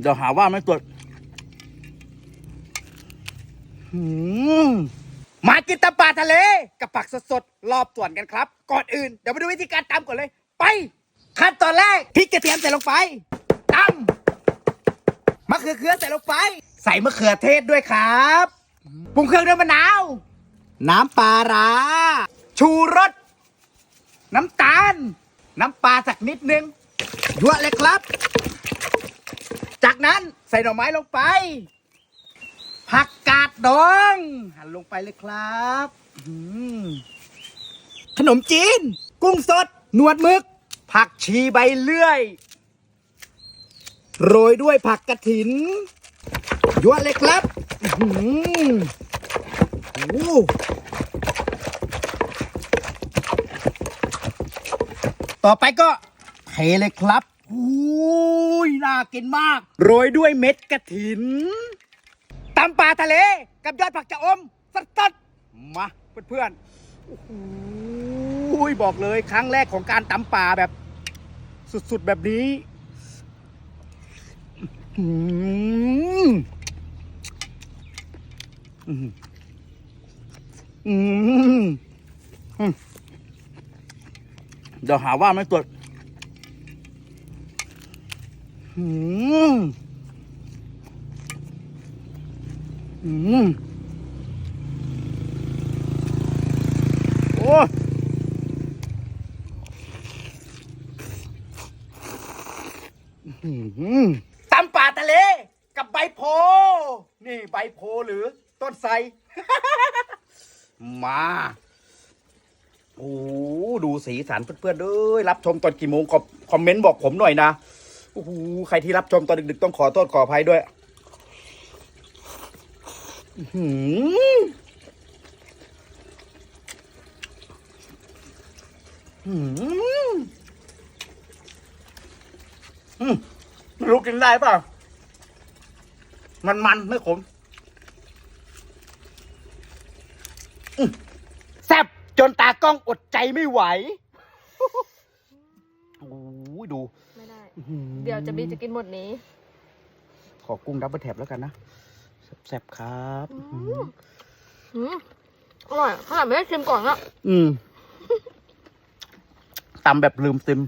เดี๋ยวหาว่าไม่ตรวจหมากินตำปลาทะเล กับผักสดๆรอบส่วนกันครับ ก่อนอื่น เดี๋ยวมาดูวิธีการตำก่อนเลย ไปขั้นตอนแรกพริกกระเทียมใส่ลงไปตำมะเขือเขือใส่ลงไป ใส่มะเขือเทศด้วยครับปรุงเครื่องด้วยมะนาว น้ำปลาร้าชูรสน้ำตาล น้ำปลาสักนิดนึงยั่วเลยครับ จากนั้นใส่หน่อไม้ลงไป ผักกาดดอง หั่นลงไปเลยครับขนมจีน กุ้งสด หนวดมึก ผักชีใบเลื่อย โรยด้วยผักกระถินยั่วเลยครับโอ้ต่อไปก็เทเลยครับอุ้ ยน่ากินมาก โรยด้วยเม็ดกระถินตำปลาทะเล กับยอดผักจะอมสดๆมาเพื่อนๆโอ้โหบอกเลยครั้งแรกของการตำปลาแบบ สุดๆแบบนี้อืมอืมอืมเดี๋ยวหาว่าไม่ตรวจ อืมอืมโอ้อื้อหือตำป่าทะเล กับใบโพ นี่ใบโพหรือต้นไทร มา โอ้ ดูสีสันเพื่อนๆเอ้ยรับชมตอนกี่โมงคอมเมนต์บอกผมหน่อยนะ โอ้โหใครที่รับชมตอนดึกๆ ต้องขอโทษขออภัยด้วยหืมหืมอืมไม่รู้กินได้เปล่ะมันมันไม่ขมแซ่บจนตากล้องอดใจไม่ไหว โอ้ยดู ไม่ได้ อื้อหือเดี๋ยวจะบีจะกินหมดนี้ ขอกุ้งดับเบิลแท็บแล้วกันนะแซ่บๆครับอืมอืมอร่อยขนาดไม่ได้ชิมก่อนอะ อืมตำแบบลืมซิม